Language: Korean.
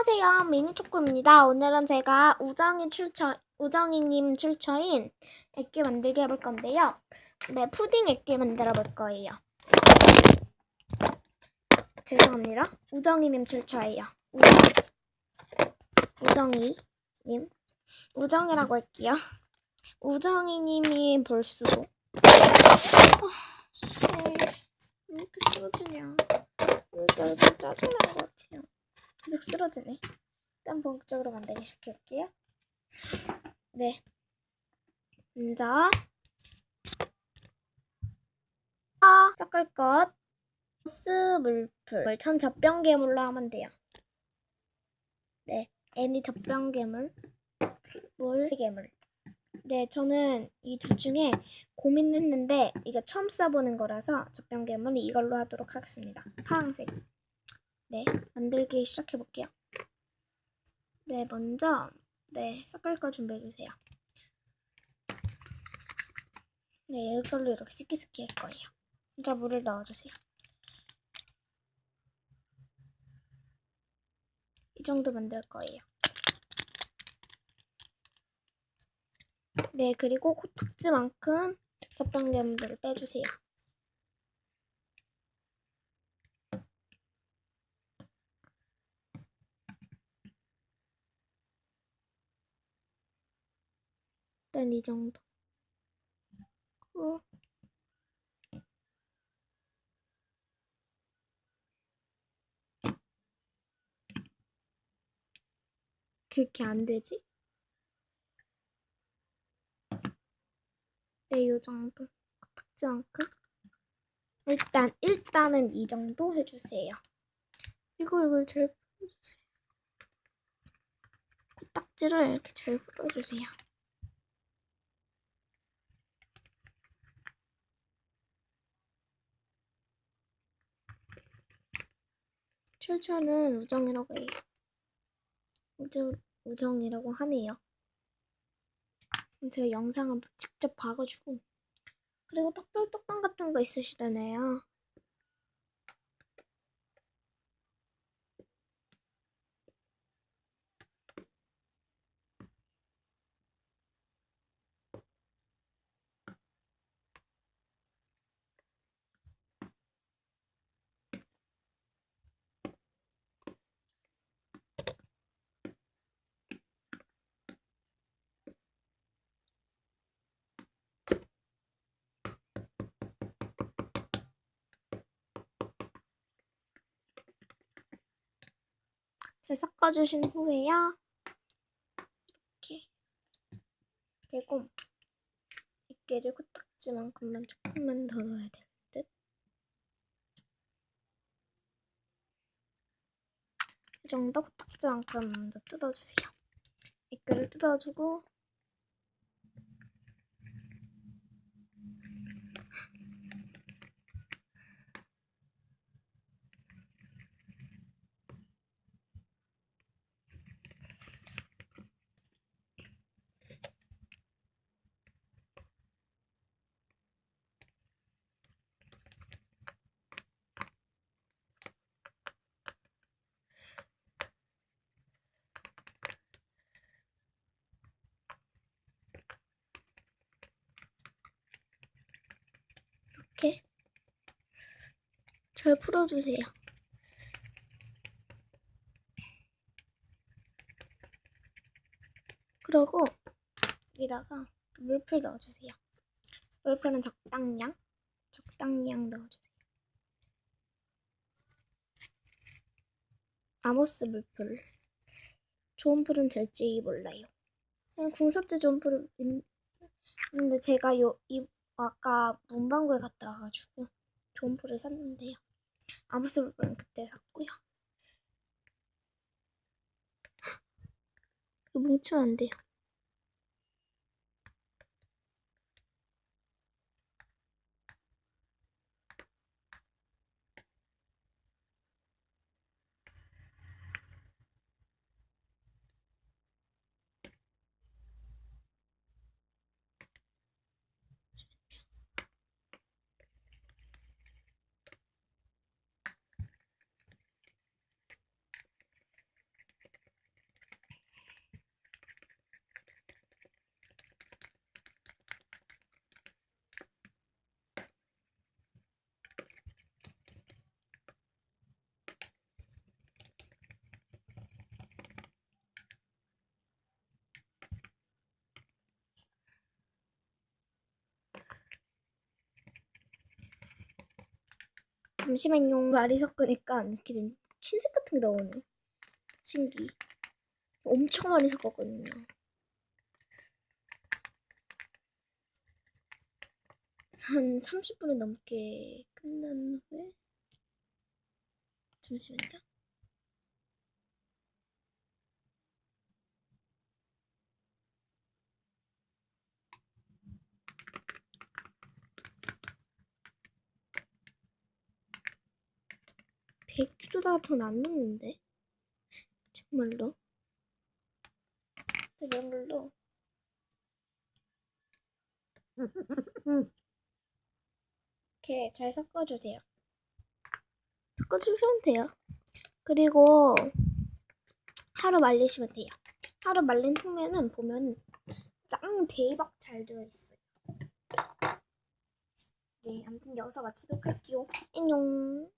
안녕하세요. 미니초코입니다. 오늘은 제가 우정이 출처, 우정이님 출처인 액기 만들기 해볼 건데요. 네, 푸딩 액기 만들어 볼 거예요. 죄송합니다. 우정이님 출처예요. 우정, 우정이님. 우정이라고 할게요. 우정이님이 볼 수도. 아, 씨, 왜 이렇게 쓰러지냐. 오늘 좀 짜증나는 것 같아요. 계속 쓰러지네. 일단 본격적으로 만들기 시작할게요. 네. 먼저 아, 섞을 것 소스 물풀 전 젖병 괴물로 하면 돼요. 네, 애니 젖병 괴물 물 괴물. 네, 저는 이 둘 중에 고민했는데 이게 처음 써보는 거라서 젖병 괴물 이걸로 하도록 하겠습니다. 파란색. 네, 만들기 시작해 볼게요. 네, 먼저 네, 섞을 거 준비해 주세요. 네, 이걸로 이렇게 스키스키 할 거예요. 먼저 물을 넣어 주세요. 이 정도 만들 거예요. 네, 그리고 코딱지만큼 젖병괴물을 빼주세요. 일단 이 정도. 그 그렇게 안 되지? 네, 이 정도. 딱지만큼. 일단, 일단은 이 정도 해주세요. 그리고 이걸 잘 풀어주세요. 코딱지를 이렇게 잘 풀어주세요. 출처는 우정이라고 해요. 우정, 우정이라고 하네요. 제가 영상을 직접 봐가지고. 그리고 떡불떡빵 같은 거 있으시잖아요. 잘 섞어주신 후에요. 이렇게 되고 이끼를 코딱지만큼만 조금만 더 넣어야 될 듯. 이 정도 코딱지만큼 먼저 뜯어주세요. 이끼를 뜯어주고 이렇게 잘 풀어주세요. 그리고 여기다가 물풀 넣어주세요. 물풀은 적당량, 적당량 넣어주세요. 아모스 물풀. 좋은 풀은 될지 몰라요. 궁서체 좋은 풀은 있는데 제가 요, 이, 아까 문방구에 갔다 와가지고 좋은 풀을 샀는데요. 아모스 물풀은 그때 샀고요. 이거 뭉치면 안 돼요. 잠시만요. 말이 섞으니까 이렇게 된 흰색 같은 게 나오네. 신기. 엄청 많이 섞었거든요. 한 30분이 넘게 끝난 후에 잠시만요. 백주보다 더 낫는데 정말로 정말로 이렇게 잘 섞어주세요. 섞어주시면 돼요. 그리고 하루 말리시면 돼요. 하루 말린 후에는 보면 짱 대박 잘 되어 있어요. 네, 아무튼 여기서 마치도록 할게요. 안녕.